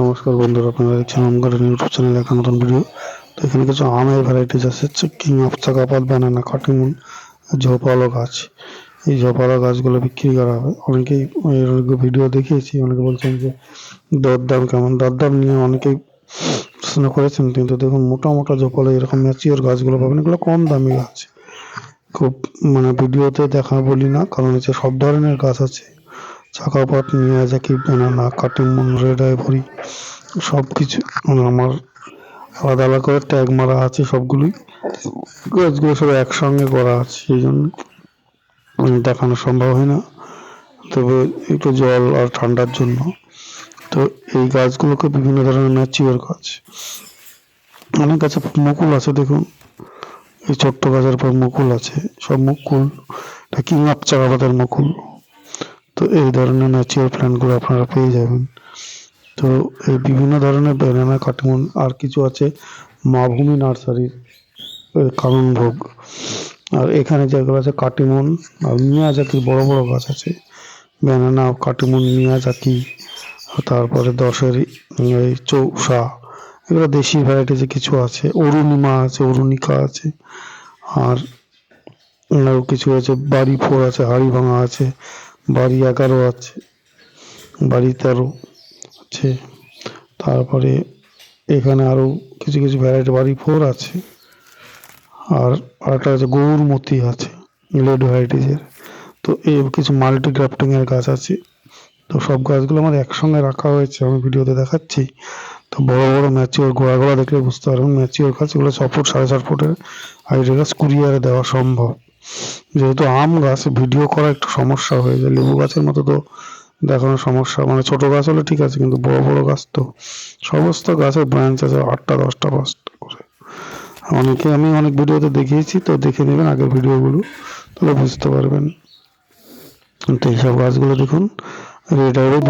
নমস্কার বন্ধুরা, আপনারা দেখছেন ওম ইউটিউব চ্যানেলে একটা নতুন ভিডিও তো এখানে কিছু আমের ভ্যারাইটিস আছে king of Chakapat banana Katimon ঝোপালো গাছ। এই ঝোপালো গাছগুলো বিক্রি করা হবে অনেকেই ভিডিও দেখিয়েছি, অনেকে বলছেন যে দরদাম কেমন? দরদাম নিয়ে অনেকেই প্রশ্ন করেছেন, কিন্তু দেখুন মোটা মোটা ঝোপালো এরকম ম্যাচিওর গাছগুলো পাবেন, এগুলো কম দামি গাছ। খুব মানে ভিডিওতে দেখা বলি না, কারণ হচ্ছে সব ধরনের গাছ আছে। Chakapat Miyazaki banana Katimon red ivory সব কিছু মানে আমার আলাদা আলাদা করে ট্যাগ মারা আছে সবগুলোই। গাছগুলো সব একসঙ্গে করা আছে, সেই জন্য মানে দেখানো সম্ভব হয় না। তবে একটু জল আর ঠান্ডার জন্য। তো এই গাছগুলোকে বিভিন্ন ধরনের ম্যাচিওর গাছ। অনেক গাছে মুকুল আছে, দেখুন। এই ছোট্ট গাছের পর মুকুল আছে, সব মুকুল। এটা কিং মুকুল। তো এই ধরনের ন্যাচারাল প্ল্যান্টগুলো আপনারা পেয়ে যাবেন। তো এই বিভিন্ন ধরনের ব্যানানা কাটিমন আর কিছু আছে মাভূমি নার্সারির কারণ ভোগ। আর এখানে যেগুলো আছে কাটিমন, আর মিয়া মিয়াজাকির বড় বড় গাছ আছে। ব্যানানা কাটিমন মিয়াজাকি তারপরে দশের এই চৌসা, এগুলো দেশি ভ্যারাইটিসে কিছু আছে। অরুণিমা আছে, অরুণিকা আছে, আর কিছু আছে। বাড়ি ফোর আছে হাড়ি ভাঙা আছে বাড়ি এগারো আছে, বাড়ি তেরো আছে। তারপরে এখানে আরও কিছু কিছু ভ্যারাইটি বাড়ি ফোর আছে, আর আরেকটা আছে গৌরমতি আছে লেড ভ্যারাইটিসের তো এই কিছু মাল্টি গ্রাফটিংয়ের গাছ আছে। তো সব গাছগুলো আমার একসঙ্গে রাখা হয়েছে, আমি ভিডিওতে দেখাচ্ছি। তো বড় বড় ম্যাচিওর গোড়া গোড়া দেখলে বুঝতে পারবেন ম্যাচিওর গাছ এগুলো ছ ফুট সাড়ে চার ফুটের হাইটের গাছ কুরিয়ারে দেওয়া সম্ভব। যেহেতু আম গাছ, ভিডিও করা একটু সমস্যা হয়ে যায়। লেবু গাছের মতো তো দেখানো সমস্যা। মানে ছোট গাছ হলে ঠিক আছে, কিন্তু বড় বড় গাছ তো সমস্ত গাছের ব্রাঞ্চ আছে আটটা, দশটা, পাঁচটা করে। অনেকে আমি অনেক ভিডিওতে দেখিয়েছি, তো দেখে নেবেন আগের ভিডিওগুলো, তাহলে বুঝতে পারবেন। তো এইসব গাছগুলো দেখুন রেড আইভের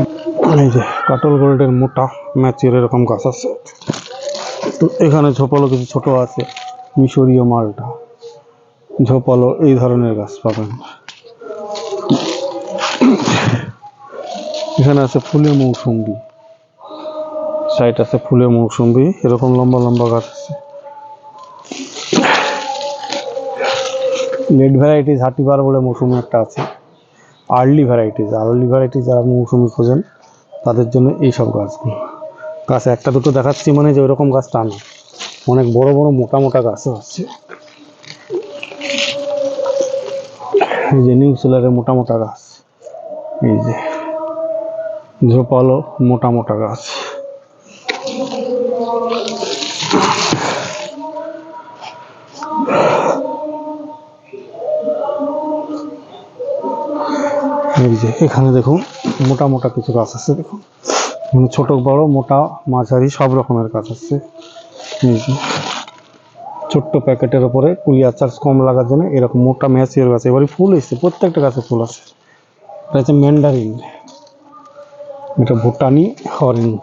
এই কাটল গোল্ডের মোটা ম্যাচিওর এরকম গাছ আছে। তো এখানে ঝোপালো কিছু ছোট আছে, মিশরীয় মালটা। ঝোপালো, এই ধরনের গাছ পাবেন। এখানে আছে ফুলে মৌসুম্বি সাইড আছে ফুলে মৌসুম্বি এরকম লম্বা লম্বা গাছ আছে। লেট ভ্যারাইটিস হাটিবার বলে মৌসুমি একটা আছে। আর্লি ভ্যারাইটিস আর্লি ভ্যারাইটিস যারা মৌসুমি খোঁজেন, তাদের জন্য এই সব গাছগুলো। গাছ একটা দুটো দেখাচ্ছি মানে যে ওইরকম গাছ টা না। অনেক বড় বড় মোটা মোটা গাছও আছে। এই যে নিউ সেলারের মোটা মোটা গাছ। এই যে ঝোপালো মোটা মোটা গাছ। এই যে এখানে দেখুন মোটা মোটা কিছু গাছ আছে, দেখুন। এখানে ছোট বড় মোটা মাঝারি সব রকমের গাছ আছে। এই যে ছোট্ট প্যাকেটের ওপরে কুলিয়া চার্জ কম লাগার জন্য এরকম মোটা ম্যাচিওর গাছ। এবারে ফুল এসছে, প্রত্যেকটা গাছে ফুল আছে। এটা হচ্ছে ম্যান্ডারিন এটা ভুটানি অরেঞ্জ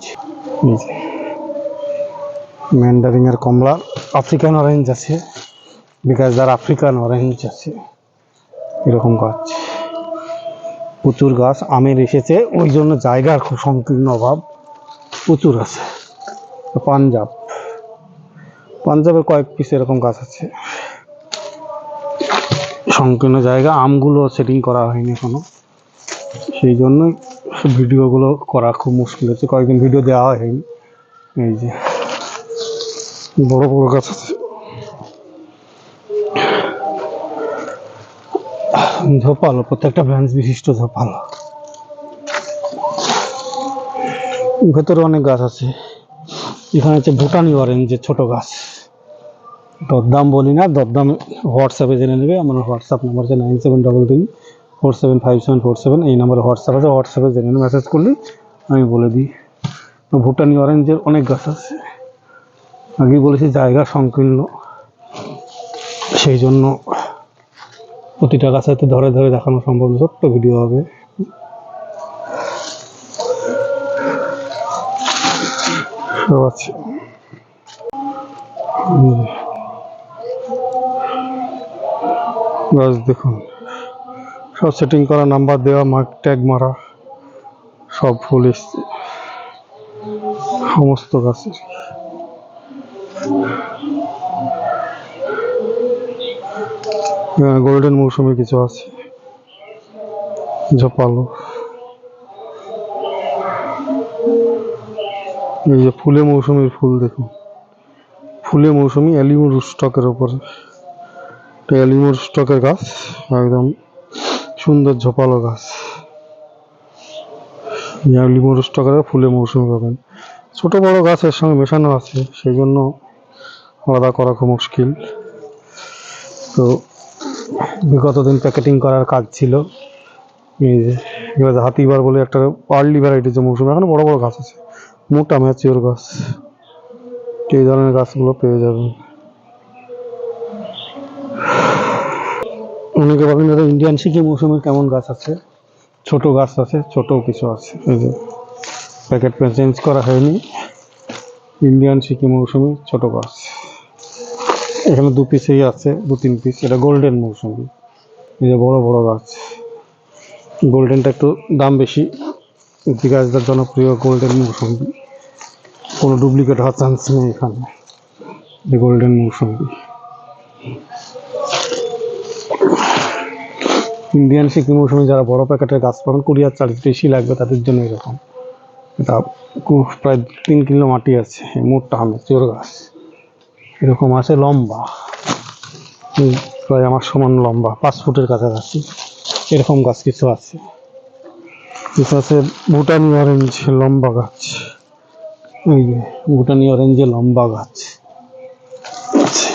ম্যান্ডারিনের কমলা। আফ্রিকান অরেঞ্জ আছে। বিকজ যার আফ্রিকান অরেঞ্জ আছে। এরকম গাছ। প্রচুর গাছ। আমের এসেছে। ওই জন্য জায়গার খুব সংকীর্ণ অভাব। প্রচুর আছে। পাঞ্জাব। পাঞ্জাবের কয়েক পিস এরকম গাছ আছে। সংকীর্ণ জায়গা, আমগুলো সেটিং করা হয়নি এখনও। সেই জন্যই ভিডিওগুলো করা খুব মুশকিল হচ্ছে। কয়েকদিন ভিডিও দেওয়া হয়নি। এই যে, বড় বড় গাছ আছে। ঝোপালো, প্রত্যেকটা ব্রাঞ্চ বিশিষ্ট ঝোপালো। ভেতরে অনেক গাছ আছে। এখানে হচ্ছে ভুটানি অরেঞ্জের ছোট গাছ। দরদাম বলি না, দরদাম হোয়াটসঅ্যাপে জেনে নেবে, আমার হোয়াটসঅ্যাপ নাম্বার আছে nine seven double three four seven five seven four seven এই নাম্বারে হোয়াটসঅ্যাপ আছে হোয়াটসঅ্যাপে জেনে মেসেজ করলেই আমি বলে দিই। ভুটানি অরেঞ্জের অনেক গাছ আছে, আগেই বলেছি জায়গা সংকীর্ণ, সেই জন্য প্রতিটা গাছ হয়তো ধরে ধরে দেখানো সম্ভব, ছোট্ট ভিডিও হবে। সব গাছ দেখুন। সব সেটিং করা নাম্বার দেওয়া মার্ক ট্যাগ মারা, সব ফুল এসছে। সমস্ত গাছের। গোল্ডেন মৌসুমি কিছু আছে। ঝোপালো। এই যে ফুলে মৌসুমির ফুল দেখুন। ফুলে মৌসুমি অ্যালিমোর রুস্টকের ওপরে এটা অ্যালিমোর স্টকের গাছ, একদম সুন্দর ঝোপালো গাছ। অ্যালিমোর স্টকের ফুলে মৌসুমি পাবেন। ছোট বড় গাছের সঙ্গে মেশানো আছে সেই জন্য আলাদা করা খুব মুশকিল। তো বিগত দিন প্যাকেটিং করার কাজ ছিল। এই যে, এবার হাতিবার বলে একটা আর্লি ভ্যারাইটি যে মৌসুমি, এখন বড় বড় গাছ আছে। মোটা ম্যাচিওর গাছ। এই ধরনের গাছগুলো পেয়ে যাবেন। অনেকে বলেন দাদা ইন্ডিয়ান সিকি মৌসুমের কেমন গাছ আছে? ছোট গাছ আছে, ছোট কিছু আছে। এই যে প্যাকেট চেঞ্জ করা হয়নি। ইন্ডিয়ান সিকি মৌসুমি ছোট গাছ। এখানে দু পিসেই আছে, দু তিন পিস এটা গোল্ডেন মৌসুমি। এই যে বড় বড় গাছ। গোল্ডেনটা একটু দাম বেশি। গাছটার জনপ্রিয় গোল্ডেন মৌসুমি। কোনো ডুপ্লিকেট হওয়ার চান্স নেই এখানে। গোল্ডেন মৌসুমি। ইন্ডিয়ান সিকি মৌসুমি যারা বড় প্যাকেটের গাছ পাবেন কুরিয়ার চার্জ বেশি লাগবে তাদের জন্য এরকম। এটা প্রায় তিন কিলো মাটি আছে মোটটা আমি চোর গাছ। এরকম আছে লম্বা। প্রায় আমার সমান লম্বা, পাঁচ ফুটের কাছাকাছি। এরকম গাছ কিছু আছে। কিছু আছে ভুটানি অরেঞ্জ লম্বা গাছ। এই যে ভুটানি অরেঞ্জে লম্বা গাছ। আছে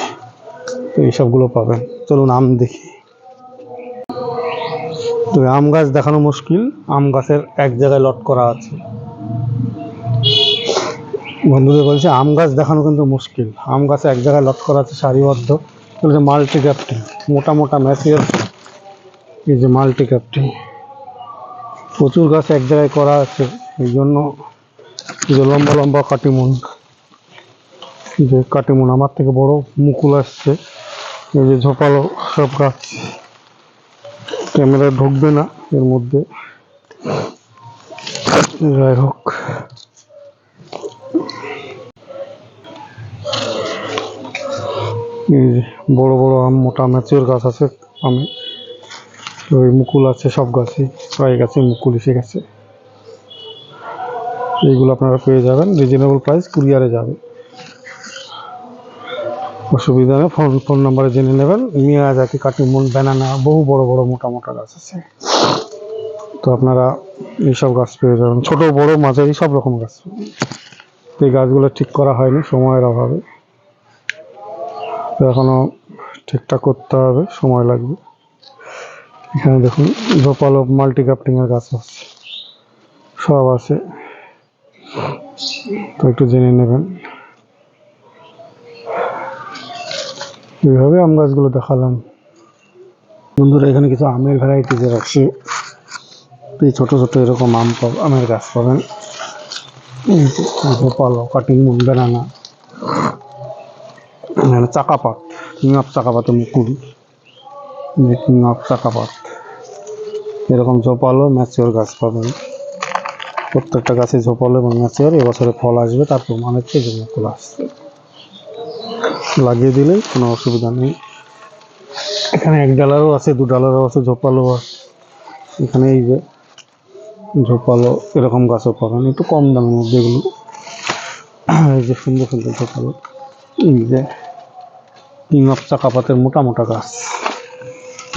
তো এইসবগুলো পাবেন। চলুন আম দেখি। তো আম গাছ দেখানো মুশকিল। আম গাছের এক জায়গায় লট করা আছে। বন্ধুদের বলছে, আম গাছ দেখানো কিন্তু মুশকিল। আম গাছে এক জায়গায় লট করা আছে, সারিবদ্ধ। বলছে মাল্টি ক্যাপ্টিং মোটা মোটা ম্যাচিওর। এই যে মাল্টি ক্যাপ্টিং প্রচুর গাছ এক জায়গায় করা আছে। এই জন্য যে লম্বা লম্বা কাটিমুন। যে কাটিমুন, আমার থেকে বড় মুকুল আসছে। এই যে ঝোপালো সব গাছ। ক্যামেরা ঢুকবে না এর মধ্যে। যাই হোক। বড় বড় আম, মোটা ম্যাচিওর গাছ আছে আমি ওই মুকুল আছে, সব গাছে প্রায় গাছে মুকুল এসে গেছে। এইগুলো আপনারা পেয়ে যাবেন। রিজনেবল প্রাইস কুরিয়ারে যাবে। অসুবিধা নেই। ফোন ফোন নাম্বারে জেনে নেবেন। মিয়াজাকি কাটিমন ব্যানানা বহু বড় বড় মোটা মোটা গাছ আছে। তো আপনারা এইসব গাছ পেয়ে যাবেন। ছোট, বড়, মাঝারি, সব রকম গাছ। এই গাছগুলো ঠিক করা হয়নি সময়ের অভাবে। তো এখনও ঠিকঠাক করতে হবে, সময় লাগবে। এখানে দেখুন ঝোপালো মাল্টি ক্যাপ্টিংয়ের গাছ আছে। সব আছে। তো একটু জেনে নেবেন। এইভাবে আম গাছগুলো দেখালাম। বন্ধুরা, এখানে কিছু আমের ভ্যারাইটিজের আছে। তো এই ছোটো ছোটো এরকম আম আমের গাছ পাবেন। ঝোপালো Katimon banana Chakapat, king of চাকাপাতে Mukul. King of Chakapat. এরকম ঝোপালো, ম্যাচিওর গাছ পাবেন। প্রত্যেকটা গাছে ঝোপালো এবং ম্যাচিওর, এবছরে ফল আসবে তার প্রমাণ হচ্ছে যে মুকুল লাগিয়ে দিলে কোনো অসুবিধা নেই। এখানে এক ডালারও আছে, দু ডালারও আছে, ঝোপালো এখানে এই যে ঝোপালো, এরকম গাছও পাবেন। একটু কম দামের মধ্যে এগুলো। এই যে সুন্দর সুন্দর ঝোপালো। এই যে কিং অফ চাকাপাতের মোটা মোটা গাছ।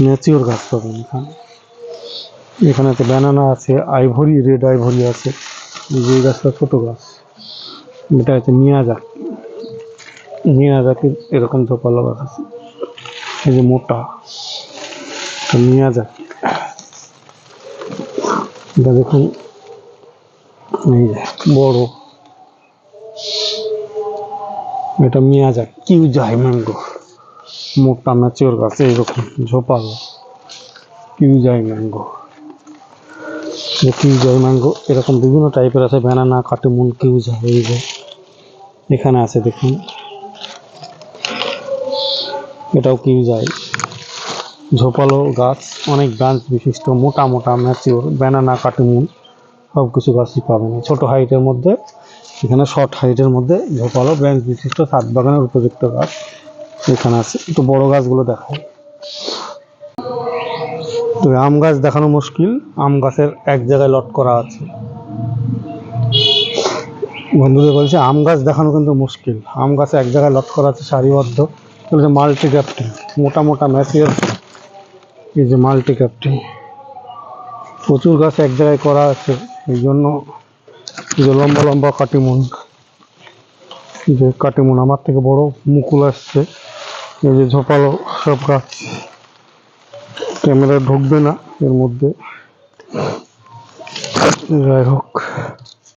ম্যাচিওর গাছ পাবেন এখানে। এখানে তো ব্যানানা আছে আইভরি রেড আইভরি আছে। যে গাছটা ছোটো গাছ। এটা হচ্ছে মিয়াজাক মিয়াজাকির এরকম গাছ আছে। এই যে মোটা। এটা মিয়াজাকি এটা দেখুন। এই যে বড়। এটা মিয়াজাক কিউ যায় ম্যাঙ্গো। মোটা ম্যাচিওর গাছ এইরকম ঝোপালো কিউ যায় ম্যাঙ্গো। কিউ যায় ম্যাঙ্গো, এরকম বিভিন্ন টাইপের আছে। ব্যানানা কাটিমুন কিউ যায়। এই যে এখানে আছে দেখুন। এটাও কিউ যায়। ঝোপালো গাছ, অনেক ব্রাঞ্চ বিশিষ্ট, মোটা মোটা ম্যাচিওর ব্যানানা কাটিমুন সব কিছু গাছই পাবেন। ছোটো হাইটের মধ্যে, এখানে শর্ট হাইটের মধ্যে ঝোপালো ব্রাঞ্চ বিশিষ্ট ছাদ বাগানের উপযুক্ত গাছ এখানে আছে। একটু বড় গাছগুলো দেখায় তো আম গাছ দেখানো মুশকিল। আম গাছের এক জায়গায় লট করা আছে। বন্ধুদের বলছে, আম গাছ দেখানো কিন্তু মুশকিল। আম গাছে এক জায়গায় লট করা আছে সারিবদ্ধ। বলছে মাল্টি ক্যাপ্টিং, মোটা মোটা ম্যাচিওর। এই যে মাল্টি ক্যাপ্টিং। প্রচুর গাছ এক জায়গায় করা আছে, এই জন্য যে লম্বা লম্বা কাটিমুন। যে কাটিমুন আমার থেকে বড়, মুকুল আসছে। এই যে ঝোপালো সব গাছ। ক্যামেরা ঢুকবে না এর মধ্যে। যাই হোক।